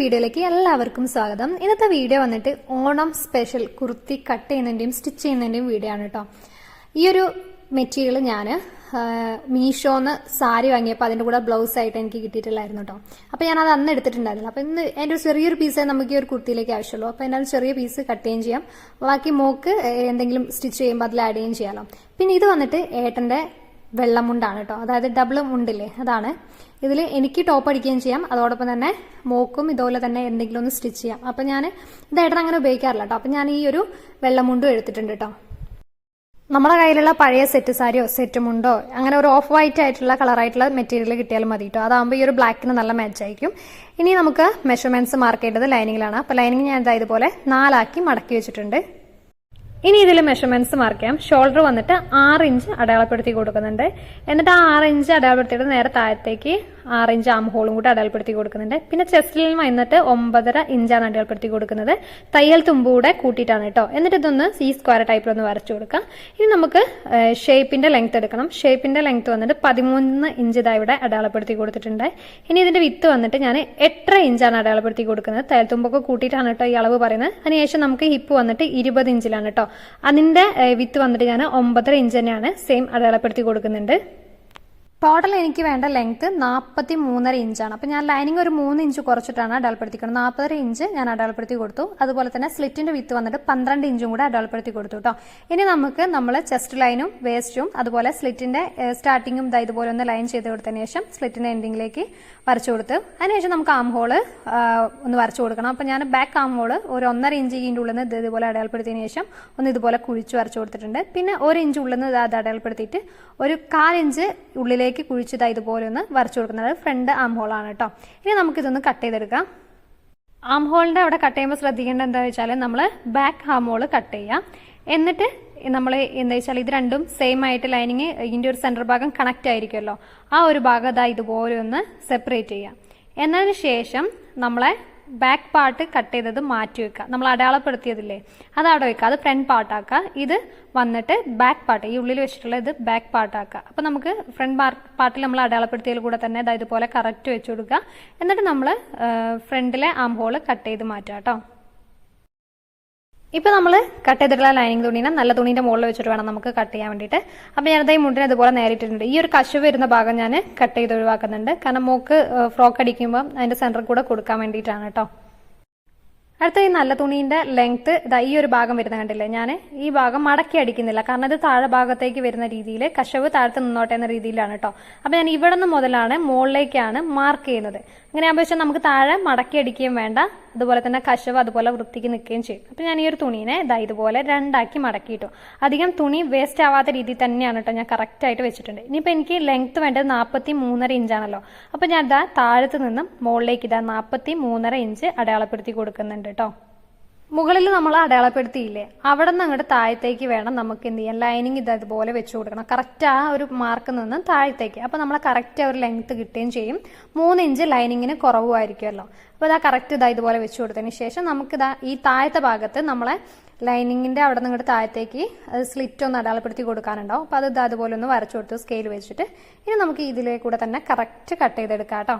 വീഡിയോയിലേക്ക് എല്ലാവർക്കും സ്വാഗതം. ഇന്നത്തെ വീഡിയോ വന്നിട്ട് ഓണം സ്പെഷ്യൽ കുർത്തി കട്ട് ചെയ്യുന്നതിന്റെയും സ്റ്റിച്ച് ചെയ്യുന്നതിന്റെയും വീഡിയോ ആണ് കേട്ടോ ഈ ഒരു മെറ്റീരിയൽ ഞാൻ മീഷോന്ന് സാരി വാങ്ങിയപ്പോൾ അതിന്റെ കൂടെ ബ്ലൗസ് ആയിട്ട് എനിക്ക് കിട്ടിയിട്ടില്ലായിരുന്നു കേട്ടോ അപ്പോൾ ഞാൻ അത് അന്ന് എടുത്തിട്ടുണ്ടായിരുന്നില്ല അപ്പോൾ ഇന്ന് എന്റെ ഒരു ചെറിയൊരു പീസേ നമുക്ക് ഈ ഒരു കുർത്തിയിലേക്ക് ആവശ്യമുള്ളൂ. അപ്പോൾ എന്റെ ചെറിയ പീസ് കട്ട് ചെയ്യുകയും ചെയ്യാം. ബാക്കി മോക്ക് എന്തെങ്കിലും സ്റ്റിച്ച് ചെയ്യുമ്പോൾ അതിൽ ആഡ് ചെയ്യുകയും ചെയ്യാമല്ലോ പിന്നെ ഇത് വന്നിട്ട് ഏട്ടന്റെ വെള്ളമുണ്ടാണ് കേട്ടോ അതായത് ഡബിൾ മുണ്ടില്ലേ? അതാണ്. ഇതിൽ എനിക്ക് ടോപ്പ് അടിക്കുകയും ചെയ്യാം. അതോടൊപ്പം തന്നെ മോക്കും ഇതുപോലെ തന്നെ എന്തെങ്കിലും ഒന്ന് സ്റ്റിച്ച് ചെയ്യാം. അപ്പം ഞാൻ ഇതായിട്ട് അങ്ങനെ ഉപയോഗിക്കാറില്ല കേട്ടോ അപ്പം ഞാൻ ഈ ഒരു വെള്ളമുണ്ടും എടുത്തിട്ടുണ്ട് കേട്ടോ നമ്മുടെ കയ്യിലുള്ള പഴയ സെറ്റ് സാരിയോ സെറ്റ് മുണ്ടോ അങ്ങനെ ഒരു ഓഫ് വൈറ്റ് ആയിട്ടുള്ള കളറായിട്ടുള്ള മെറ്റീരിയൽ കിട്ടിയാലും മതി കേട്ടോ അതാകുമ്പോൾ ഈ ഒരു ബ്ലാക്കിന് നല്ല മാച്ച് ആയിരിക്കും. ഇനി നമുക്ക് മെഷർമെന്റ്സ് മാർക്ക് ചെയ്യേണ്ടത് ലൈനിങ്ങിലാണ് അപ്പോൾ ലൈനിങ് ഞാൻ ഇതാ ഇതുപോലെ നാലാക്കി മടക്കി വെച്ചിട്ടുണ്ട്. ഇനി ഇതിൽ മെഷർമെന്റ്സ് മാർക്ക് ചെയ്യാം. ഷോൾഡർ വന്നിട്ട് ആറ് ഇഞ്ച് അടയാളപ്പെടുത്തി കൊടുക്കുന്നുണ്ട്. എന്നിട്ട് ആ ആറ് ഇഞ്ച് അടയാളപ്പെടുത്തിയിട്ട് നേരെ താഴത്തേക്ക് ആറ് ഇഞ്ച് ആം ഹോളും കൂടി അടയാളപ്പെടുത്തി കൊടുക്കുന്നുണ്ട്. പിന്നെ ചെസ്റ്റിൽ വന്നിട്ട് ഒമ്പതര ഇഞ്ചാണ് അടയാളപ്പെടുത്തി കൊടുക്കുന്നത്. തയ്യൽ തുമ്പ് കൂടെ കൂട്ടിയിട്ടാണ് കേട്ടോ. എന്നിട്ട് ഇതൊന്ന് സി സ്ക്വയർ ടൈപ്പിലൊന്ന് വരച്ചു കൊടുക്കാം. ഇനി നമുക്ക് ഷേപ്പിന്റെ ലെങ്ത് എടുക്കണം. ഷേപ്പിന്റെ ലെങ്ത് വന്നിട്ട് പതിമൂന്ന് ഇഞ്ച് ഇതാ ഇവിടെ അടയാളപ്പെടുത്തി കൊടുത്തിട്ടുണ്ട്. ഇനി ഇതിന്റെ വിത്ത് വന്നിട്ട് ഞാൻ എട്ടര ഇഞ്ചാണ് അടയാളപ്പെടുത്തി കൊടുക്കുന്നത്. തയ്യൽ തുമ്പൊക്കെ കൂട്ടിയിട്ടാണ് കേട്ടോ ഈ അളവ് പറയുന്നത്. അതിനുശേഷം നമുക്ക് ഹിപ്പ് വന്നിട്ട് ഇരുപത് ഇഞ്ചിലാണ് കേട്ടോ. അതിന്റെ വിത്ത് വന്നിട്ട് ഞാൻ ഒമ്പതര ഇഞ്ച് തന്നെയാണ് സെയിം അടയാളപ്പെടുത്തി കൊടുക്കുന്നുണ്ട്. ടോട്ടൽ എനിക്ക് വേണ്ട ലെങ്ത് നാൽപ്പത്തി മൂന്നര ഇഞ്ചാണ് അപ്പം ഞാൻ ലൈനിങ് ഒരു മൂന്ന് ഇഞ്ച് കുറച്ചിട്ടാണ് അടയാളപ്പെടുത്തിക്കുന്നത് നാൽപ്പതര ഇഞ്ച് ഞാൻ അടയാളപ്പെടുത്തി കൊടുത്തു. അതുപോലെ തന്നെ സ്ലിറ്റിന്റെ വിത്ത് വന്നിട്ട് പന്ത്രണ്ട് ഇഞ്ചും കൂടെ അടയാളപ്പെടുത്തി കൊടുത്തു കേട്ടോ. ഇനി നമുക്ക് നമ്മൾ ചെസ്റ്റ് ലൈനും വേസ്റ്റും അതുപോലെ സ്ലിറ്റിന്റെ സ്റ്റാർട്ടിങ്ങും ഇതാ ഇതുപോലെ ഒന്ന് ലൈൻ ചെയ്ത് കൊടുത്തതിന് ശേഷം സ്ലിറ്റിന്റെ എൻഡിങ്ങിലേക്ക് വരച്ചു കൊടുത്ത് അതിനുശേഷം നമുക്ക് ആം ഹോൾ ഒന്ന് വരച്ചു കൊടുക്കണം. അപ്പം ഞാൻ ബാക്ക് ആം ഹോൾ ഒരു ഒന്നര ഇഞ്ച് ഇതിന്റെ ഉള്ളിൽ നിന്ന് ഇതുപോലെ അടയാളപ്പെടുത്തിയതിന് ശേഷം ഒന്ന് ഇതുപോലെ കുഴിച്ച് വരച്ചു കൊടുത്തിട്ടുണ്ട്. പിന്നെ ഒരു ഇഞ്ച് ഉള്ളിൽ നിന്ന് അത് അടയാളപ്പെടുത്തിയിട്ട് ഒരു കാലിഞ്ച് ഉള്ളിലേക്ക് കുഴിച്ചത് ഇതുപോലെ ഒന്ന് വരച്ചു കൊടുക്കുന്നത്. ഫ്രണ്ട് ആം ഹോളാണ് കേട്ടോ ഇനി നമുക്കിതൊന്ന് കട്ട് ചെയ്തെടുക്കാം. ആം ഹോളിന്റെ അവിടെ കട്ട് ചെയ്യുമ്പോൾ ശ്രദ്ധിക്കേണ്ടത് എന്താ വെച്ചാൽ നമ്മൾ ബാക്ക് ആം ഹോൾ കട്ട് ചെയ്യാം. എന്നിട്ട് നമ്മൾ എന്താ വെച്ചാൽ ഇത് രണ്ടും സെയിം ആയിട്ട് ലൈനിങ് ഇതിന്റെ ഒരു സെന്റർ ഭാഗം കണക്റ്റ് ആയിരിക്കുമല്ലോ. ആ ഒരു ഭാഗം ഇതാ ഇതുപോലെ ഒന്ന് സെപ്പറേറ്റ് ചെയ്യാം. എന്നതിന് ശേഷം നമ്മളെ ബാക്ക് പാർട്ട് കട്ട് ചെയ്തത് മാറ്റി വെക്കുക നമ്മൾ അടയാളപ്പെടുത്തിയതില്ലേ? അത് അവിടെ വെക്കുക അത് ഫ്രണ്ട് പാർട്ടാക്കുക ഇത് വന്നിട്ട് ബാക്ക് പാർട്ട് ഈ ഉള്ളിൽ വെച്ചിട്ടുള്ള ഇത് ബാക്ക് പാർട്ടാക്കുക അപ്പോൾ നമുക്ക് ഫ്രണ്ട് പാർട്ടിൽ നമ്മൾ അടയാളപ്പെടുത്തിയതിൽ കൂടെ തന്നെ ഇതാ ഇതുപോലെ കറക്റ്റ് വെച്ച് കൊടുക്കുക എന്നിട്ട് നമ്മൾ ഫ്രണ്ടിലെ ആം ഹോൾ കട്ട് ചെയ്ത് മാറ്റുക കേട്ടോ ഇപ്പൊ നമ്മൾ കട്ട് ചെയ്തിട്ടുള്ള ലൈനിങ് തുണീനെ നല്ല തുണീന്റെ മുകളിൽ വെച്ചിട്ട് വേണം നമുക്ക് കട്ട് ചെയ്യാൻ വേണ്ടിയിട്ട്. അപ്പൊ ഞാനത് ഈ മുണ്ടിനെ അതുപോലെ നേരിട്ടിട്ടുണ്ട്. ഈ ഒരു കശു വരുന്ന ഭാഗം ഞാൻ കട്ട് ചെയ്ത് ഒഴിവാക്കുന്നുണ്ട്. കാരണം മോക്ക് ഫ്രോക്ക് അടിക്കുമ്പോൾ അതിന്റെ സെന്ററിൽ കൂടെ കൊടുക്കാൻ വേണ്ടിയിട്ടാണ് കേട്ടോ. അടുത്ത ഈ നല്ല തുണീന്റെ ലെങ്ത് ഇതാ ഈ ഒരു ഭാഗം വരുന്ന കണ്ടില്ലേ? ഞാൻ ഈ ഭാഗം മടക്കി അടിക്കുന്നില്ല. കാരണം ഇത് താഴെ ഭാഗത്തേക്ക് വരുന്ന രീതിയിൽ കശവ് താഴത്ത് നിന്നോട്ടെ എന്ന രീതിയിലാണ് കേട്ടോ. അപ്പൊ ഞാൻ ഇവിടെ നിന്ന് മുതലാണ് മുകളിലേക്കാണ് മാർക്ക് ചെയ്യുന്നത്. അങ്ങനെ ആകുമ്പോൾ വെച്ചാൽ നമുക്ക് താഴെ മടക്കി അടിക്കുകയും വേണ്ട. അതുപോലെ തന്നെ കശവ് അതുപോലെ വൃത്തിക്ക് നിൽക്കുകയും ചെയ്യും. അപ്പം ഞാൻ ഈ ഒരു തുണീനെ ഇതാ ഇതുപോലെ രണ്ടാക്കി മടക്കിയിട്ടു അധികം തുണി വേസ്റ്റ് ആവാത്ത രീതിയിൽ തന്നെയാണ് കേട്ടോ ഞാൻ കറക്റ്റായിട്ട് വെച്ചിട്ടുണ്ട്. ഇനിയിപ്പോൾ എനിക്ക് ലെങ്ത് വേണ്ടത് നാൽപ്പത്തി മൂന്നര ഇഞ്ചാണല്ലോ അപ്പോൾ ഞാൻ ഇതാ താഴത്ത് നിന്നും മുകളിലേക്ക് ഇതാ നാൽപ്പത്തി മൂന്നര ഇഞ്ച് അടയാളപ്പെടുത്തി കൊടുക്കുന്നുണ്ട് കേട്ടോ മുകളിൽ നമ്മൾ അടയാളപ്പെടുത്തിയില്ലേ? അവിടെ നിന്ന് അങ്ങോട്ട് താഴത്തേക്ക് വേണം നമുക്ക് എന്ത് ചെയ്യാൻ? ലൈനിങ് ഇത് അതുപോലെ വെച്ച് കൊടുക്കണം. കറക്റ്റ് ആ ഒരു മാർക്ക് നിന്ന് താഴത്തേക്ക്. അപ്പോൾ നമ്മൾ കറക്റ്റ് ആ ഒരു ലെങ്ത് കിട്ടുകയും ചെയ്യും. മൂന്ന് ഇഞ്ച് ലൈനിങ്ങിന് കുറവുമായിരിക്കുമല്ലോ. അപ്പോൾ ഇതാ കറക്റ്റ് ഇതാ ഇതുപോലെ വെച്ചു കൊടുത്തതിന് ശേഷം നമുക്ക് നമുക്കിതാ ഈ താഴത്തെ ഭാഗത്ത് നമ്മളെ ലൈനിങ്ങിന്റെ അവിടെ നിന്ന് ഇങ്ങോട്ട് താഴത്തേക്ക് സ്ലിറ്റ് ഒന്ന് അടയാളപ്പെടുത്തി കൊടുക്കാനുണ്ടോ അപ്പോൾ അത് ഇതാ അതുപോലെ ഒന്ന് വരച്ചു കൊടുത്ത് സ്കെയിൽ വെച്ചിട്ട് ഇനി നമുക്ക് ഇതിലെ കൂടെ തന്നെ കറക്റ്റ് കട്ട് ചെയ്തെടുക്കാം കേട്ടോ.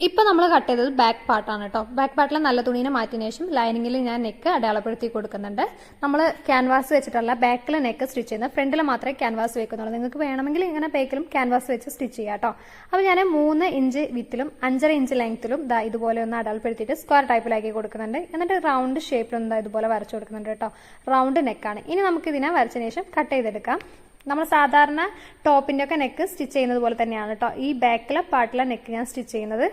ഇപ്പൊ നമ്മൾ കട്ട് ചെയ്തത് ബാക്ക് പാർട്ടാണ് കേട്ടോ ബാക്ക് പാർട്ടിലെ നല്ല തുണീനെ മാറ്റിയതിനു ശേഷം ലൈനിങ്ങിൽ ഞാൻ നെക്ക് അടയാളപ്പെടുത്തി കൊടുക്കുന്നുണ്ട്. നമ്മൾ ക്യാൻവാസ് വെച്ചിട്ടല്ല ബാക്കിൽ നെക്ക് സ്റ്റിച്ച് ചെയ്യുന്നത്. ഫ്രണ്ടിൽ മാത്രമേ ക്യാൻവാസ് വെക്കുന്നുള്ളൂ. നിങ്ങൾക്ക് വേണമെങ്കിൽ ഇങ്ങനെ ബാക്കിലും ക്യാൻവാസ് വെച്ച് സ്റ്റിച്ച് ചെയ്യാം കേട്ടോ അപ്പോൾ ഞാൻ മൂന്ന് ഇഞ്ച് വിത്തിലും അഞ്ചര ഇഞ്ച് ലെങ്ത്തിലും ദാ ഇതുപോലെ ഒന്ന് അടയാളപ്പെടുത്തിയിട്ട് സ്ക്വയർ ടൈപ്പിലാക്കി കൊടുക്കുന്നുണ്ട്. എന്നിട്ട് റൗണ്ട് ഷേപ്പിലൊന്നും ദാ ഇതുപോലെ വരച്ചു കൊടുക്കുന്നുണ്ട് കേട്ടോ റൗണ്ട് നെക്കാണ് ഇനി നമുക്ക് ഇതിനെ വരച്ചതിന് ശേഷം കട്ട് ചെയ്തെടുക്കാം. നമ്മൾ സാധാരണ ടോപ്പിന്റെ ഒക്കെ നെക്ക് സ്റ്റിച്ച് ചെയ്യുന്നത് പോലെ തന്നെയാണ് കേട്ടോ ഈ ബാക്കിലെ പാർട്ടിലെ നെക്ക് ഞാൻ സ്റ്റിച്ച് ചെയ്യുന്നത്.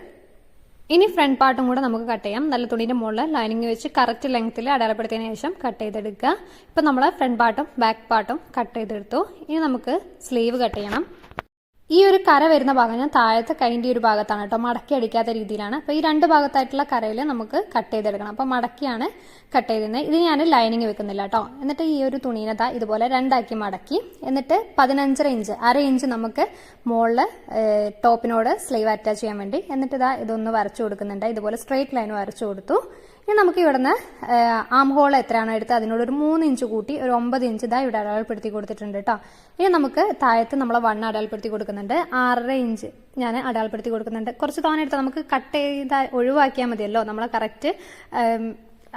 ഇനി ഫ്രണ്ട് പാർട്ടും കൂടെ നമുക്ക് കട്ട് ചെയ്യാം. നല്ല തുണിന്റെ മുകളിൽ ലൈനിങ് വെച്ച് കറക്റ്റ് ലെങ്ത്തിൽ അടയാളപ്പെടുത്തിയതിനു ശേഷം കട്ട് ചെയ്തെടുക്കുക. ഇപ്പം നമ്മൾ ഫ്രണ്ട് പാർട്ടും ബാക്ക് പാർട്ടും കട്ട് ചെയ്തെടുത്തു. ഇനി നമുക്ക് സ്ലീവ് കട്ട് ചെയ്യണം. ഈ ഒരു കര വരുന്ന ഭാഗം ഞാൻ താഴത്തെ കൈന്റെ ഒരു ഭാഗത്താണ് കേട്ടോ മടക്കി അടിക്കാത്ത രീതിയിലാണ്. അപ്പോൾ ഈ രണ്ട് ഭാഗത്തായിട്ടുള്ള കരയിൽ നമുക്ക് കട്ട് ചെയ്തെടുക്കണം. അപ്പോൾ മടക്കിയാണ് കട്ട് ചെയ്തിരുന്നത് ഇത് ഞാൻ ലൈനിങ് വെക്കുന്നില്ല കേട്ടോ. എന്നിട്ട് ഈ ഒരു തുണീനെ താ ഇതുപോലെ രണ്ടാക്കി മടക്കി. എന്നിട്ട് പതിനഞ്ചര ഇഞ്ച് അര ഇഞ്ച് നമുക്ക് മുകളിൽ ടോപ്പിനോട് സ്ലീവ് അറ്റാച്ച് ചെയ്യാൻ വേണ്ടി. എന്നിട്ട് ഇതാ ഇതൊന്ന് വരച്ചു കൊടുക്കുന്നുണ്ട്. ഇതുപോലെ സ്ട്രെയിറ്റ് ലൈൻ വരച്ചു കൊടുത്തു. ഇനി നമുക്ക് ഇവിടുന്ന് ആം ഹോൾ എത്രയാണോ എടുത്ത് അതിനോട് ഒരു മൂന്ന് ഇഞ്ച് കൂട്ടി ഒരു ഒമ്പത് ഇഞ്ച് ഇതാ ഇവിടെ അടയാളപ്പെടുത്തി കൊടുത്തിട്ടുണ്ട് കേട്ടോ ഇനി നമുക്ക് താഴത്ത് നമ്മൾ വൺ അടയാളപ്പെടുത്തി കൊടുക്കുന്നുണ്ട്. ആറര ഇഞ്ച് ഞാൻ അടയാളപ്പെടുത്തി കൊടുക്കുന്നുണ്ട്. കുറച്ച് തോനെ എടുത്താൽ നമുക്ക് കട്ട് ചെയ്ത ഒഴിവാക്കിയാൽ മതിയല്ലോ നമ്മളെ കറക്റ്റ്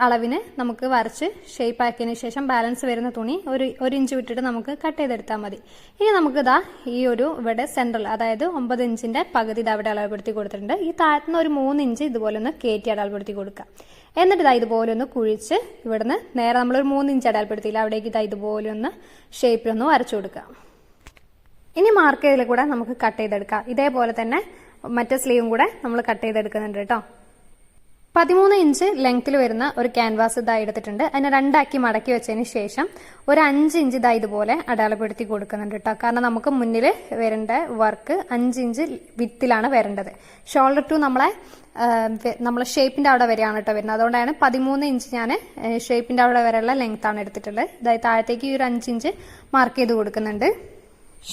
അളവിന് നമുക്ക് വരച്ച് ഷേപ്പ് ആക്കിയതിന് ശേഷം ബാലൻസ് വരുന്ന തുണി ഒരു ഒരു ഇഞ്ച് വിട്ടിട്ട് നമുക്ക് കട്ട് ചെയ്തെടുത്താൽ മതി. ഇനി നമുക്ക് ഇതാ ഈ ഒരു ഇവിടെ സെൻട്രൽ അതായത് ഒമ്പത് ഇഞ്ചിന്റെ പകുതി ഇത് അവിടെ അളവുപെടുത്തി കൊടുത്തിട്ടുണ്ട്. ഈ താഴത്തുനിന്ന് ഒരു മൂന്ന് ഇഞ്ച് ഇതുപോലെ ഒന്ന് കയറ്റി അടയാളപ്പെടുത്തി കൊടുക്കുക എന്നിട്ട് ഇതാ ഇതുപോലെ ഒന്ന് കുഴിച്ച് ഇവിടുന്ന് നേരെ നമ്മൾ ഒരു മൂന്ന് ഇഞ്ച് അടയാളപ്പെടുത്തിയില്ല അവിടേക്ക് ഇതാ ഇതുപോലെ ഒന്ന് ഷേപ്പിലൊന്ന് വരച്ചു കൊടുക്കുക ഇനി മാർക്ക് ചെയ്തിൽ കൂടെ നമുക്ക് കട്ട് ചെയ്തെടുക്കാം. ഇതേപോലെ തന്നെ മറ്റേ സ്ലീവും കൂടെ നമ്മൾ കട്ട് ചെയ്തെടുക്കുന്നുണ്ട് കേട്ടോ. പതിമൂന്ന് ഇഞ്ച് ലെങ്ത്തിൽ വരുന്ന ഒരു ക്യാൻവാസ് ഇതായി എടുത്തിട്ടുണ്ട്. അതിനെ രണ്ടാക്കി മടക്കി വെച്ചതിന് ശേഷം ഒരു അഞ്ച് ഇഞ്ച് ഇതാ ഇതുപോലെ അടയാളപ്പെടുത്തി കൊടുക്കുന്നുണ്ട് കേട്ടോ. കാരണം നമുക്ക് മുന്നിൽ വരേണ്ട വർക്ക് അഞ്ച് ഇഞ്ച് വിത്തിലാണ് വരേണ്ടത്. ഷോൾഡർ ടു നമ്മളെ നമ്മളെ ഷേപ്പിന്റെ അവിടെ വരെയാണ് കേട്ടോ വരുന്നത്. അതുകൊണ്ടാണ് പതിമൂന്ന് ഇഞ്ച് ഞാൻ ഷേപ്പിന്റെ അവിടെ വരെയുള്ള ലെങ്ത്താണ് എടുത്തിട്ടുള്ളത്. ഇതായി താഴത്തേക്ക് ഈ ഒരു അഞ്ച് ഇഞ്ച് മാർക്ക് ചെയ്ത് കൊടുക്കുന്നുണ്ട്.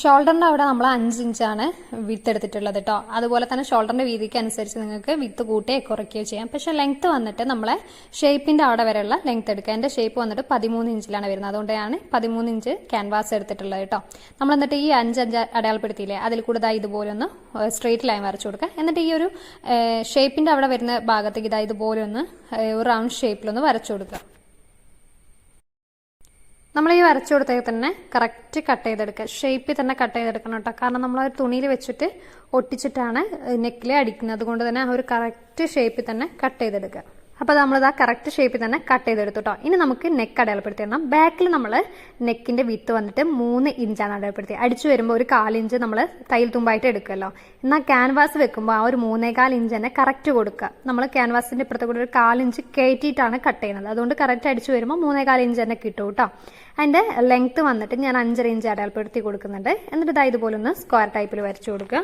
ഷോൾഡറിന്റെ അവിടെ നമ്മൾ അഞ്ച് ഇഞ്ചാണ് വിത്ത് എടുത്തിട്ടുള്ളത് കേട്ടോ അതുപോലെ തന്നെ ഷോൾഡറിന്റെ വീതിക്ക് അനുസരിച്ച് നിങ്ങൾക്ക് വിത്ത് കൂട്ടുകയോ കുറയ്ക്കുകയോ ചെയ്യാം. പക്ഷെ ലെങ്ത് വന്നിട്ട് നമ്മളെ ഷേപ്പിന്റെ അവിടെ വരെയുള്ള ലെങ്ത് എടുക്കുക. എന്റെ ഷേപ്പ് വന്നിട്ട് പതിമൂന്ന് ഇഞ്ചിലാണ് വരുന്നത്. അതുകൊണ്ടാണ് പതിമൂന്ന് ഇഞ്ച് ക്യാൻവാസ് എടുത്തിട്ടുള്ളത് കേട്ടോ നമ്മൾ എന്നിട്ട് ഈ അഞ്ച് അഞ്ച് അടയാളപ്പെടുത്തിയില്ലേ അതിൽ കൂടുതൽ ഇതുപോലെ ഒന്ന് സ്ട്രെയിറ്റ് ലൈൻ വരച്ചു കൊടുക്കുക. എന്നിട്ട് ഈ ഒരു ഷേപ്പിന്റെ അവിടെ വരുന്ന ഭാഗത്തേക്ക് ഇതാ ഇതുപോലെ ഒന്ന് റൗണ്ട് ഷേപ്പിലൊന്ന് വരച്ചു കൊടുക്കുക. നമ്മൾ ഈ വരച്ചു കൊടുത്തേക്ക് തന്നെ കറക്റ്റ് കട്ട് ചെയ്തെടുക്കുക. ഷേപ്പിൽ തന്നെ കട്ട് ചെയ്തെടുക്കണം കേട്ടോ. കാരണം നമ്മൾ ഒരു തുണിയിൽ വെച്ചിട്ട് ഒട്ടിച്ചിട്ടാണ് നെക്കിലെ അടിക്കുന്നത്. അതുകൊണ്ട് തന്നെ ആ ഒരു കറക്റ്റ് ഷേപ്പിൽ തന്നെ കട്ട് ചെയ്തെടുക്കുക. അപ്പോൾ നമ്മളിത് ആ കറക്റ്റ് ഷേപ്പിൽ തന്നെ കട്ട് ചെയ്തെടുത്തു കേട്ടോ ഇനി നമുക്ക് നെക്ക് അടയാളപ്പെടുത്തിയിടണം ബാക്കിൽ നമ്മൾ നെക്കിന്റെ വിത്ത് വന്നിട്ട് മൂന്ന് ഇഞ്ചാണ് അടയാളപ്പെടുത്തി അടിച്ചു വരുമ്പോൾ ഒരു കാലിഞ്ച് നമ്മൾ തയ്യൽ തുമ്പായിട്ട് എടുക്കുമല്ലോ എന്നാൽ ക്യാൻവാസ് വെക്കുമ്പോൾ ആ ഒരു മൂന്നേകാൽ ഇഞ്ച് തന്നെ കറക്റ്റ് കൊടുക്കുക. നമ്മൾ ക്യാൻവാസിന്റെ ഇപ്പുറത്തെ കൂടെ ഒരു കാലിഞ്ച് കയറ്റിയിട്ടാണ് കട്ട് ചെയ്യുന്നത്. അതുകൊണ്ട് കറക്റ്റ് അടിച്ചു വരുമ്പോൾ മൂന്നേകാൽ ഇഞ്ച് തന്നെ കിട്ടും കേട്ടോ അതിന്റെ ലെങ്ത് വന്നിട്ട് ഞാൻ അഞ്ചര ഇഞ്ച് അടയാളപ്പെടുത്തി കൊടുക്കുന്നുണ്ട്. എന്നിട്ട് ഇതാ ഇതുപോലെ സ്ക്വയർ ടൈപ്പിൽ വരച്ചു കൊടുക്കുക.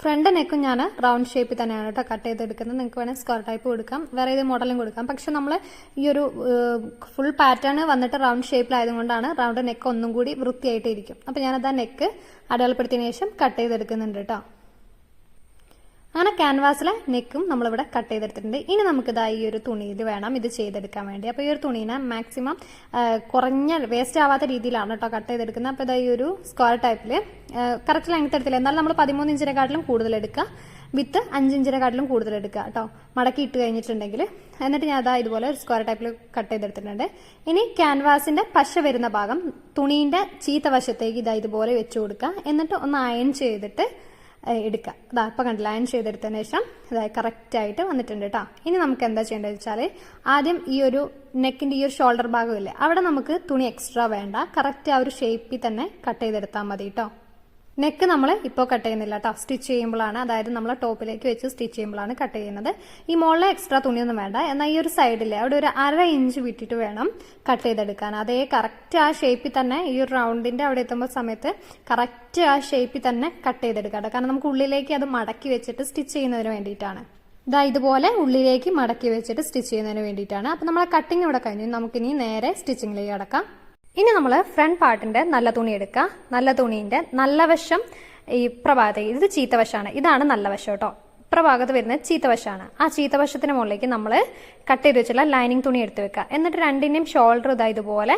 ഫ്രണ്ട് നെക്കും ഞാൻ റൗണ്ട് ഷേപ്പിൽ തന്നെയാണ് കേട്ടോ കട്ട് ചെയ്തെടുക്കുന്നത്. നിങ്ങൾക്ക് വേണമെങ്കിൽ സ്ക്വയർ ടൈപ്പ് കൊടുക്കാം. വേറെ ഏത് മോഡലും കൊടുക്കാം. പക്ഷെ നമ്മൾ ഈ ഒരു ഫുൾ പാറ്റേൺ വന്നിട്ട് റൗണ്ട് ഷേപ്പിലായതുകൊണ്ടാണ് റൗണ്ട് നെക്ക് ഒന്നും കൂടി വൃത്തിയായിട്ട് ഇരിക്കും അപ്പം ഞാനത് ആ നെക്ക് അടയാളപ്പെടുത്തിയതിനു ശേഷം കട്ട് ചെയ്തെടുക്കുന്നുണ്ട് കേട്ടോ അങ്ങനെ ക്യാൻവാസിലെ നെക്കും നമ്മളിവിടെ കട്ട് ചെയ്തെടുത്തിട്ടുണ്ട്. ഇനി നമുക്കിതാ ഈ ഒരു തുണി തുണിയിൽ വേണം ഇത് ചെയ്തെടുക്കാൻ വേണ്ടി. അപ്പോൾ ഈ ഒരു തുണീനെ മാക്സിമം കുറഞ്ഞ വേസ്റ്റ് ആവാത്ത രീതിയിലാണ് കേട്ടോ കട്ട് ചെയ്തെടുക്കുന്നത്. അപ്പോൾ ഇതാ ഈ ഒരു സ്ക്വയർ ടൈപ്പിൽ കറക്റ്റ് ലെങ്ത് എടുത്തില്ല? എന്നാലും നമ്മൾ പതിമൂന്ന് ഇഞ്ചിനെക്കാട്ടിലും കൂടുതൽ എടുക്കുക. വിത്ത് അഞ്ചിഞ്ചിനെക്കാട്ടിലും കൂടുതൽ എടുക്കുക കേട്ടോ. മടക്കി ഇട്ട് കഴിഞ്ഞിട്ടുണ്ടെങ്കിൽ. എന്നിട്ട് ഞാൻ അതാ ഇതുപോലെ ഒരു സ്ക്വയർ ടൈപ്പിൽ കട്ട് ചെയ്തെടുത്തിട്ടുണ്ട്. ഇനി ക്യാൻവാസിന്റെ പശ വരുന്ന ഭാഗം തുണീന്റെ ചീത്ത വശത്തേക്ക് ഇതാ ഇതുപോലെ വെച്ച് കൊടുക്കുക. എന്നിട്ട് ഒന്ന് അയൺ ചെയ്തിട്ട് എടുക്കുക അതാ ഇപ്പൊ കണ്ടില്ല അയൺ ചെയ്തെടുത്തതിന് ശേഷം അതായത് കറക്റ്റായിട്ട് വന്നിട്ടുണ്ട് കേട്ടോ ഇനി നമുക്ക് എന്താ ചെയ്യേണ്ടത് വെച്ചാൽ ആദ്യം ഈ ഒരു നെക്കിന്റെ ഈ ഒരു ഷോൾഡർ ഭാഗമില്ലേ അവിടെ നമുക്ക് തുണി എക്സ്ട്രാ വേണ്ട. കറക്റ്റ് ആ ഒരു ഷേപ്പിൽ തന്നെ കട്ട് ചെയ്തെടുത്താൽ മതി കേട്ടോ നെക്ക് നമ്മൾ ഇപ്പോൾ കട്ട് ചെയ്യുന്നില്ല കേട്ടോ സ്റ്റിച്ച് ചെയ്യുമ്പോഴാണ് അതായത് നമ്മൾ ടോപ്പിലേക്ക് വെച്ച് സ്റ്റിച്ച് ചെയ്യുമ്പോഴാണ് കട്ട് ചെയ്യുന്നത്. ഈ മുകളിലെ എക്സ്ട്രാ തുണിയൊന്നും വേണ്ട. എന്നാൽ ഈ ഒരു സൈഡിൽ അവിടെ ഒരു അര ഇഞ്ച് വിട്ടിട്ട് വേണം കട്ട് ചെയ്തെടുക്കാൻ. അതേ കറക്റ്റ് ആ ഷേപ്പിൽ തന്നെ ഈ ഒരു റൗണ്ടിന്റെ അവിടെ എത്തുമ്പോൾ സമയത്ത് കറക്റ്റ് ആ ഷേപ്പിൽ തന്നെ കട്ട് ചെയ്തെടുക്കാം കാരണം നമുക്ക് ഉള്ളിലേക്ക് അത് മടക്കി വെച്ചിട്ട് സ്റ്റിച്ച് ചെയ്യുന്നതിന് വേണ്ടിയിട്ടാണ്. ഇതാ ഇതുപോലെ ഉള്ളിലേക്ക് മടക്കി വെച്ചിട്ട് സ്റ്റിച്ച് ചെയ്യുന്നതിന് വേണ്ടിയിട്ടാണ്. അപ്പം നമ്മളെ കട്ടിങ് ഇവിടെ കഴിഞ്ഞു. നമുക്കിനി നേരെ സ്റ്റിച്ചിങ്ങിലേക്ക് കിടക്കാം. ഇനി നമ്മൾ ഫ്രണ്ട് പാർട്ടിന്റെ നല്ല തുണി എടുക്കുക നല്ല തുണീന്റെ നല്ല വശം ഈ പ്രഭാത ഇത് ചീത്ത വശമാണ് ഇതാണ് നല്ല വശം കേട്ടോ. ഇപ്രഭാഗത്ത് വരുന്ന ചീത്ത വശമാണ് ആ ചീത്ത വശത്തിന് മുകളിലേക്ക് നമ്മൾ കട്ട് ചെയ്ത് വെച്ചുള്ള ലൈനിങ് തുണി എടുത്ത് വെക്കുക എന്നിട്ട് രണ്ടിന്റെയും ഷോൾഡർ ഇതാ ഇതുപോലെ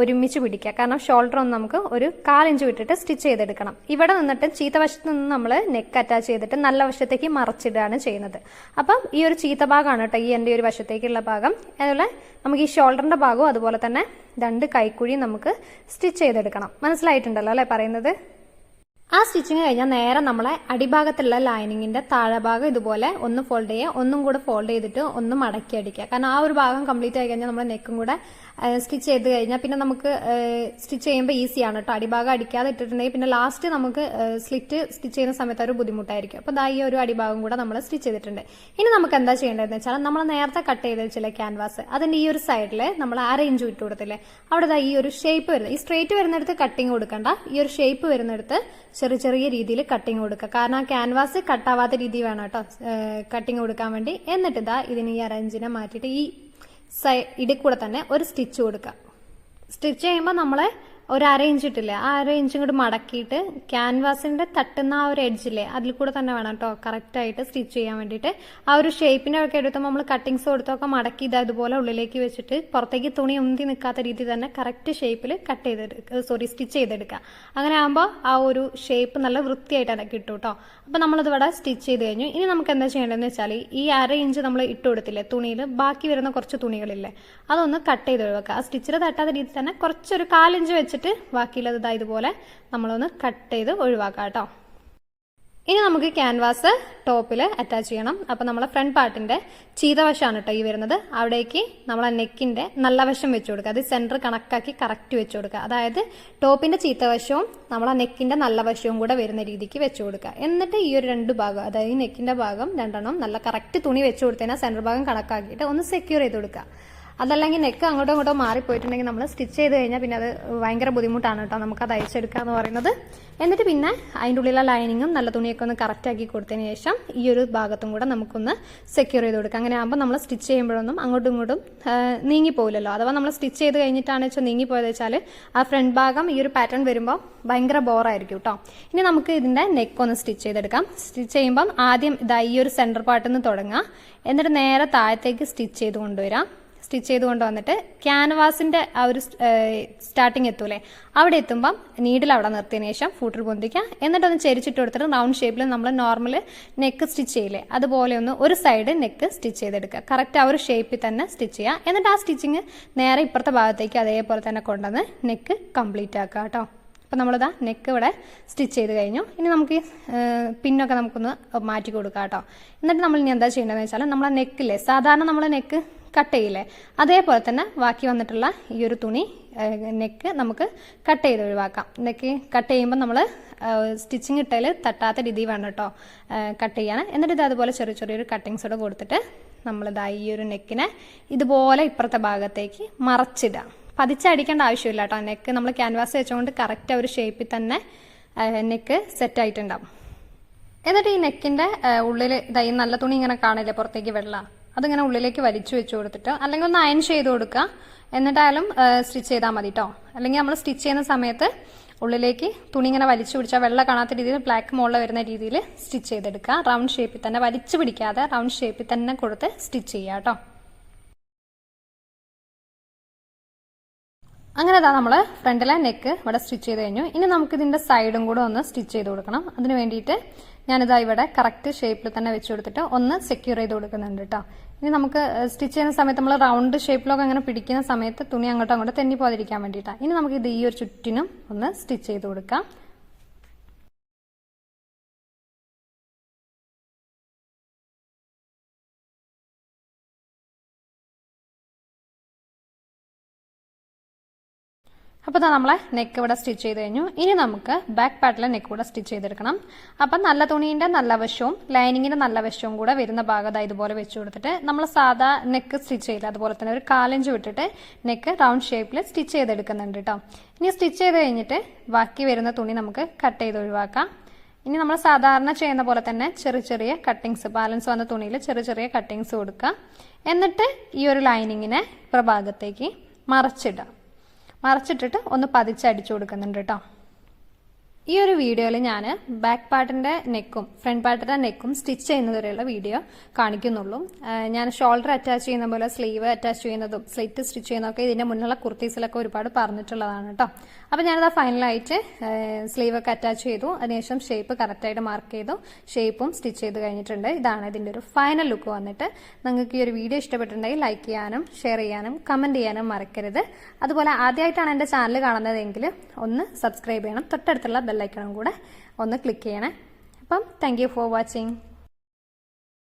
ഒരുമിച്ച് പിടിക്കുക. കാരണം ഷോൾഡർ ഒന്ന് നമുക്ക് ഒരു കാലിഞ്ച് വിട്ടിട്ട് സ്റ്റിച്ച് ചെയ്തെടുക്കണം. ഇവിടെ നിന്നിട്ട് ചീത്ത വശത്ത് നിന്ന് നമ്മൾ നെക്ക് അറ്റാച്ച് ചെയ്തിട്ട് നല്ല വശത്തേക്ക് മറച്ചിടുകയാണ് ചെയ്യുന്നത്. അപ്പം ഈ ഒരു ചീത്ത ഭാഗമാണ് കേട്ടോ ഈ എന്റെ ഒരു വശത്തേക്കുള്ള ഭാഗം. അതുപോലെ നമുക്ക് ഈ ഷോൾഡറിന്റെ ഭാഗവും അതുപോലെ തന്നെ രണ്ട് കൈക്കുഴിയും നമുക്ക് സ്റ്റിച്ച് ചെയ്തെടുക്കണം. മനസ്സിലായിട്ടുണ്ടല്ലോ അല്ലേ പറയുന്നത്? ആ സ്റ്റിച്ചിങ് കഴിഞ്ഞാൽ നേരെ നമ്മളെ അടിഭാഗത്തുള്ള ലൈനിങ്ങിന്റെ താഴെഭാഗം ഇതുപോലെ ഒന്ന് ഫോൾഡ് ചെയ്യുക ഒന്നും കൂടെ ഫോൾഡ് ചെയ്തിട്ട് ഒന്ന് മടക്കി അടിക്കുക. കാരണം ആ ഒരു ഭാഗം കംപ്ലീറ്റ് ആയി കഴിഞ്ഞാൽ നമ്മൾ നെക്കും കൂടെ സ്റ്റിച്ച് ചെയ്ത് കഴിഞ്ഞാൽ പിന്നെ നമുക്ക് സ്റ്റിച്ച് ചെയ്യുമ്പോൾ ഈസിയാണ് കേട്ടോ അടിഭാഗം അടിക്കാതെ ഇട്ടിട്ടുണ്ടെങ്കിൽ പിന്നെ ലാസ്റ്റ് നമുക്ക് സ്ലിറ്റ് സ്റ്റിച്ച് ചെയ്യുന്ന സമയത്ത് ഒരു ബുദ്ധിമുട്ടായിരിക്കും. അപ്പോൾ ദാ ഈ ഒരു അടിഭാഗം കൂടെ നമ്മൾ സ്റ്റിച്ച് ചെയ്തിട്ടുണ്ട്. ഇനി നമുക്ക് എന്താ ചെയ്യേണ്ടതെന്ന് വെച്ചാൽ നമ്മൾ നേരത്തെ കട്ട് ചെയ്ത് വെച്ചില്ല ക്യാൻവാസ് അതിന്റെ ഈ ഒരു സൈഡിൽ നമ്മൾ അര ഇഞ്ച് വിട്ട് കൊടുത്തില്ലേ അവിടെ ദാ ഈ ഒരു ഷേപ്പ് വരുന്നത്. ഈ സ്ട്രേറ്റ് വരുന്നിടത്ത് കട്ടിങ് കൊടുക്കണ്ട. ഈ ഒരു ഷേപ്പ് വരുന്നിടത്ത് ചെറിയ ചെറിയ രീതിയിൽ കട്ടിങ് കൊടുക്കുക. കാരണം ആ ക്യാൻവാസ് കട്ടാവാത്ത രീതി വേണം കേട്ടോ. കട്ടിങ് കൊടുക്കാൻ വേണ്ടി. എന്നിട്ട് ഇതാ ഇതിന് ഈ അറേഞ്ചിനെ മാറ്റിയിട്ട് ഈ സൈ ഇതിൽ കൂടെ തന്നെ ഒരു സ്റ്റിച്ച് കൊടുക്കുക. സ്റ്റിച്ച് ചെയ്യുമ്പോൾ നമ്മളെ ഒരു അറേഞ്ച് ഇട്ടില്ലേ? ആ അറേഞ്ച് ഇങ്ങോട്ട് മടക്കിയിട്ട് ക്യാൻവാസിന്റെ തട്ടുന്ന ആ ഒരു എഡ്ജില്ലേ അതിൽ കൂടെ തന്നെ വേണം കേട്ടോ കറക്റ്റായിട്ട് സ്റ്റിച്ച് ചെയ്യാൻ വേണ്ടിയിട്ട്. ആ ഒരു ഷേപ്പിന്റെ ഒക്കെ എടുത്തോ നമ്മൾ കട്ടിങ്സ് കൊടുത്തൊക്കെ മടക്കി ഇത് അതുപോലെ ഉള്ളിലേക്ക് വെച്ചിട്ട് പുറത്തേക്ക് തുണി ഉന്തി നിൽക്കാത്ത രീതിയിൽ തന്നെ കറക്റ്റ് ഷേപ്പിൽ കട്ട് ചെയ്തെടുക്കുക സോറി സ്റ്റിച്ച് ചെയ്തെടുക്കുക. അങ്ങനെ ആകുമ്പോൾ ആ ഒരു ഷേപ്പ് നല്ല വൃത്തിയായിട്ട് കിട്ടും കേട്ടോ അപ്പോൾ നമ്മൾ ഇവിടെ സ്റ്റിച്ച് ചെയ്ത് കഴിഞ്ഞു. ഇനി നമുക്ക് എന്താ ചെയ്യേണ്ടതെന്ന് വെച്ചാൽ ഈ അര ഇഞ്ച് നമ്മൾ ഇട്ട് കൊടുത്തില്ലേ തുണിയിൽ ബാക്കി വരുന്ന കുറച്ച് തുണികളില്ലേ അതൊന്ന് കട്ട് ചെയ്ത് ഒഴിവാക്കുക. ആ സ്റ്റിച്ചിൽ തട്ടാത്ത രീതിയിൽ തന്നെ കുറച്ചൊരു കാലിഞ്ച് വെച്ചിട്ട് ബാക്കിയുള്ളത് ഇതാ ഇതുപോലെ നമ്മളൊന്ന് കട്ട് ചെയ്ത് ഒഴിവാക്കാം കേട്ടോ. ഇനി നമുക്ക് ക്യാൻവാസ് ടോപ്പിൽ അറ്റാച്ച് ചെയ്യണം. അപ്പോൾ നമ്മളെ ഫ്രണ്ട് പാർട്ടിന്റെ ചീതവശമാണ് കേട്ടോ ഈ വരുന്നത്. അവിടേക്ക് നമ്മളെ നെക്കിന്റെ നല്ല വശം വെച്ച് കൊടുക്കുക. അത് സെന്റർ കണക്കാക്കി കറക്റ്റ് വെച്ച് കൊടുക്കുക. അതായത് ടോപ്പിന്റെ ചീത്തവശവും നമ്മളെ നെക്കിന്റെ നല്ല വശവും കൂടെ വരുന്ന രീതിക്ക് വെച്ച് കൊടുക്കുക. എന്നിട്ട് ഈ ഒരു രണ്ട് ഭാഗം അതായത് ഈ നെക്കിന്റെ ഭാഗം രണ്ടെണ്ണം നല്ല കറക്റ്റ് തുണി വെച്ച് കൊടുത്തതിനാൽ സെന്റർ ഭാഗം കണക്കാക്കിയിട്ട് ഒന്ന് സെക്യൂർ ചെയ്ത് കൊടുക്കുക. അതല്ലെങ്കിൽ നെക്ക് അങ്ങോട്ടോ ഇങ്ങോട്ടോ മാറിപ്പോയിട്ടുണ്ടെങ്കിൽ നമ്മൾ സ്റ്റിച്ച് ചെയ്ത് കഴിഞ്ഞാൽ പിന്നെ അത് ഭയങ്കര ബുദ്ധിമുട്ടാണ് കേട്ടോ. നമുക്ക് അയച്ചെടുക്കുക എന്ന് പറയുന്നത്. എന്നിട്ട് പിന്നെ അതിന്റെ ഉള്ളിലെ ലൈനിങ്ങും നല്ല തുണിയൊക്കെ ഒന്ന് കറക്റ്റാക്കി കൊടുത്തതിന് ശേഷം ഈ ഒരു ഭാഗത്തും കൂടെ നമുക്കൊന്ന് സെക്യൂർ ചെയ്ത് കൊടുക്കാം. അങ്ങനെ ആകുമ്പോൾ നമ്മൾ സ്റ്റിച്ച് ചെയ്യുമ്പോഴൊന്നും അങ്ങോട്ടും ഇങ്ങോട്ടും നീങ്ങിപ്പോയില്ലല്ലോ അഥവാ നമ്മൾ സ്റ്റിച്ച് ചെയ്ത് കഴിഞ്ഞിട്ടാണ് വെച്ചാൽ നീങ്ങിപ്പോയത് വെച്ചാൽ ആ ഫ്രണ്ട് ഭാഗം ഈ ഒരു പാറ്റേൺ വരുമ്പോൾ ഭയങ്കര ബോറായിരിക്കും കേട്ടോ. ഇനി നമുക്ക് ഇതിന്റെ നെക്ക് ഒന്ന് സ്റ്റിച്ച് ചെയ്തെടുക്കാം. സ്റ്റിച്ച് ചെയ്യുമ്പം ആദ്യം ഇതാ ഈ ഒരു സെന്റർ പാർട്ടിൽ നിന്ന് തുടങ്ങാം. എന്നിട്ട് നേരെ താഴത്തേക്ക് സ്റ്റിച്ച് ചെയ്ത് കൊണ്ടുവരാം. സ്റ്റിച്ച് ചെയ്ത് കൊണ്ടുവന്നിട്ട് ക്യാൻവാസിന്റെ ആ ഒരു സ്റ്റാർട്ടിങ് എത്തൂലേ? അവിടെ എത്തുമ്പം നീഡിൽ അവിടെ നിർത്തിയതിനു ശേഷം ഫൂട്ടിൽ പൊന്തിക്കുക. എന്നിട്ടൊന്ന് ചെരിച്ചിട്ട് കൊടുത്തിട്ട് റൗണ്ട് ഷേപ്പിൽ നമ്മൾ നോർമൽ നെക്ക് സ്റ്റിച്ച് ചെയ്യില്ലേ? അതുപോലെ ഒന്ന് ഒരു സൈഡ് നെക്ക് സ്റ്റിച്ച് ചെയ്തെടുക്കുക. കറക്റ്റ് ആ ഒരു ഷേപ്പിൽ തന്നെ സ്റ്റിച്ച് ചെയ്യുക. എന്നിട്ട് ആ സ്റ്റിച്ചിങ് നേരെ ഇപ്പുറത്തെ ഭാഗത്തേക്ക് അതേപോലെ തന്നെ കൊണ്ടുവന്ന് നെക്ക് കംപ്ലീറ്റ് ആക്കുക കേട്ടോ. അപ്പോൾ നമ്മളിതാ നെക്ക് ഇവിടെ സ്റ്റിച്ച് ചെയ്ത് കഴിഞ്ഞു. ഇനി നമുക്ക് പിന്നൊക്കെ നമുക്കൊന്ന് മാറ്റി കൊടുക്കാം കേട്ടോ. എന്നിട്ട് നമ്മൾ ഇനി എന്താ ചെയ്യേണ്ടതെന്ന് വെച്ചാൽ നമ്മളെ നെക്കില്ലേ സാധാരണ നമ്മളെ നെക്ക് കട്ട് ചെയ്യില്ലേ അതേപോലെ തന്നെ ബാക്കി വന്നിട്ടുള്ള ഈ ഒരു തുണി നെക്ക് നമുക്ക് കട്ട് ചെയ്ത് ഒഴിവാക്കാം. നെക്ക് കട്ട് ചെയ്യുമ്പോൾ നമ്മൾ സ്റ്റിച്ചിങ് ഇട്ടതിൽ തട്ടാത്ത രീതി വേണം കേട്ടോ. കട്ട് ചെയ്യാൻ എന്നിട്ട് ഇത് അതുപോലെ ചെറിയ ചെറിയൊരു കട്ടിങ്സോടെ കൊടുത്തിട്ട് നമ്മളിതാ ഈ ഒരു നെക്കിനെ ഇതുപോലെ ഇപ്പുറത്തെ ഭാഗത്തേക്ക് മറച്ചിടാം പതിച്ചടിക്കേണ്ട ആവശ്യമില്ല കേട്ടോ. നെക്ക് നമ്മൾ ക്യാൻവാസ് വെച്ചുകൊണ്ട് കറക്റ്റ് ഒരു ഷേപ്പിൽ തന്നെ നെക്ക് സെറ്റ് ആയിട്ടുണ്ടാവും. എന്നിട്ട് ഈ നെക്കിന്റെ ഉള്ളിൽ ഇതായി നല്ല തുണി ഇങ്ങനെ കാണില്ലേ പുറത്തേക്ക് വെള്ള? അതിങ്ങനെ ഉള്ളിലേക്ക് വലിച്ചു വെച്ച് കൊടുത്തിട്ട് അല്ലെങ്കിൽ ഒന്ന് അയൺ ചെയ്ത് കൊടുക്കുക. എന്നിട്ടായാലും സ്റ്റിച്ച് ചെയ്താൽ മതി കേട്ടോ അല്ലെങ്കിൽ നമ്മൾ സ്റ്റിച്ച് ചെയ്യുന്ന സമയത്ത് ഉള്ളിലേക്ക് തുണി ഇങ്ങനെ വലിച്ചു പിടിച്ചാൽ വെള്ള കാണാത്ത രീതിയിൽ ബ്ലാക്ക് മോളിൽ വരുന്ന രീതിയിൽ സ്റ്റിച്ച് ചെയ്തെടുക്കുക. റൗണ്ട് ഷേപ്പിൽ തന്നെ വലിച്ചു പിടിക്കാതെ റൗണ്ട് ഷേപ്പിൽ തന്നെ കൊടുത്ത് സ്റ്റിച്ച് ചെയ്യുക കേട്ടോ അങ്ങനെ അതാ നമ്മൾ ഫ്രണ്ടിലെ നെക്ക് ഇവിടെ സ്റ്റിച്ച് ചെയ്ത് കഴിഞ്ഞു. ഇനി നമുക്ക് ഇതിന്റെ സൈഡും കൂടെ ഒന്ന് സ്റ്റിച്ച് ചെയ്ത് കൊടുക്കണം. അതിന് വേണ്ടിയിട്ട് ഞാനിതാ ഇവിടെ കറക്റ്റ് ഷേപ്പിൽ തന്നെ വെച്ച് കൊടുത്തിട്ട് ഒന്ന് സെക്യൂർ ചെയ്ത് കൊടുക്കുന്നുണ്ട് കേട്ടോ ഇനി നമുക്ക് സ്റ്റിച്ച് ചെയ്യുന്ന സമയത്ത് നമ്മൾ റൗണ്ട് ഷേപ്പിലൊക്കെ അങ്ങനെ പിടിക്കുന്ന സമയത്ത് തുണി അങ്ങോട്ടും അങ്ങോട്ട് തെന്നി പോകാതിരിക്കാൻ വേണ്ടിയിട്ടാണ് ഇനി നമുക്ക് ഇത് ഈ ഒരു ചുറ്റിനും ഒന്ന് സ്റ്റിച്ച് ചെയ്ത് കൊടുക്കാം. അപ്പോൾ നമ്മളെ നെക്ക് ഇവിടെ സ്റ്റിച്ച് ചെയ്ത് കഴിഞ്ഞു. ഇനി നമുക്ക് ബാക്ക് പാർട്ടിലെ നെക്ക് കൂടെ സ്റ്റിച്ച് ചെയ്തെടുക്കണം. അപ്പം നല്ല തുണീന്റെ നല്ല വശവും ലൈനിങ്ങിന്റെ നല്ല വശവും കൂടെ വരുന്ന ഭാഗത്ത് ഇതുപോലെ വെച്ച് കൊടുത്തിട്ട് നമ്മൾ സാധാ നെക്ക് സ്റ്റിച്ച് ചെയ്യില്ല അതുപോലെ തന്നെ ഒരു കാലഞ്ച് വിട്ടിട്ട് നെക്ക് റൗണ്ട് ഷേപ്പിൽ സ്റ്റിച്ച് ചെയ്തെടുക്കുന്നുണ്ട് കേട്ടോ ഇനി സ്റ്റിച്ച് ചെയ്ത് കഴിഞ്ഞിട്ട് ബാക്കി വരുന്ന തുണി നമുക്ക് കട്ട് ചെയ്ത് ഒഴിവാക്കാം. ഇനി നമ്മൾ സാധാരണ ചെയ്യുന്ന പോലെ തന്നെ ചെറിയ ചെറിയ കട്ടിങ്സ് ബാലൻസ് വന്ന തുണിയിൽ ചെറിയ ചെറിയ കട്ടിങ്സ് കൊടുക്കുക. എന്നിട്ട് ഈ ഒരു ലൈനിങ്ങിനെ പ്രഭാഗത്തേക്ക് മറച്ചിടാം മറച്ചിട്ടിട്ട് ഒന്ന് പതിച്ചടിച്ചു കൊടുക്കുന്നുണ്ട് കേട്ടോ ഈ ഒരു വീഡിയോയിൽ ഞാൻ ബാക്ക് പാർട്ടിന്റെ നെക്കും ഫ്രണ്ട് പാർട്ടിന്റെ നെക്കും സ്റ്റിച്ച് ചെയ്യുന്നത് വരെയുള്ള വീഡിയോ കാണിക്കുന്നുള്ളൂ. ഞാൻ ഷോൾഡർ അറ്റാച്ച് ചെയ്യുന്ന പോലെ സ്ലീവ് അറ്റാച്ച് ചെയ്യുന്നതും സ്ലിറ്റ് സ്റ്റിച്ച് ചെയ്യുന്നതൊക്കെ ഇതിന്റെ മുന്നുള്ള കുർത്തീസിലൊക്കെ ഒരുപാട് പറഞ്ഞിട്ടുള്ളതാണ് കേട്ടോ. അപ്പോൾ ഞാനത് ഫൈനലായിട്ട് സ്ലീവ് ഒക്കെ അറ്റാച്ച് ചെയ്തു. അതിനുശേഷം ഷേപ്പ് കറക്റ്റായിട്ട് മാർക്ക് ചെയ്തു. ഷേപ്പും സ്റ്റിച്ച് ചെയ്ത് കഴിഞ്ഞിട്ടുണ്ട്. ഇതാണ് ഇതിന്റെ ഒരു ഫൈനൽ ലുക്ക് വന്നിട്ട്. നിങ്ങൾക്ക് ഈ ഒരു വീഡിയോ ഇഷ്ടപ്പെട്ടിട്ടുണ്ടെങ്കിൽ ലൈക്ക് ചെയ്യാനും ഷെയർ ചെയ്യാനും കമന്റ് ചെയ്യാനും മറക്കരുത്. അതുപോലെ ആദ്യമായിട്ടാണ് എന്റെ ചാനൽ കാണുന്നതെങ്കിൽ ഒന്ന് സബ്സ്ക്രൈബ് ചെയ്യണം. തൊട്ടടുത്തുള്ള ബെല്ലൈക്കണം കൂടെ ഒന്ന് ക്ലിക്ക് ചെയ്യണേ. അപ്പം താങ്ക് ഫോർ വാച്ചിങ്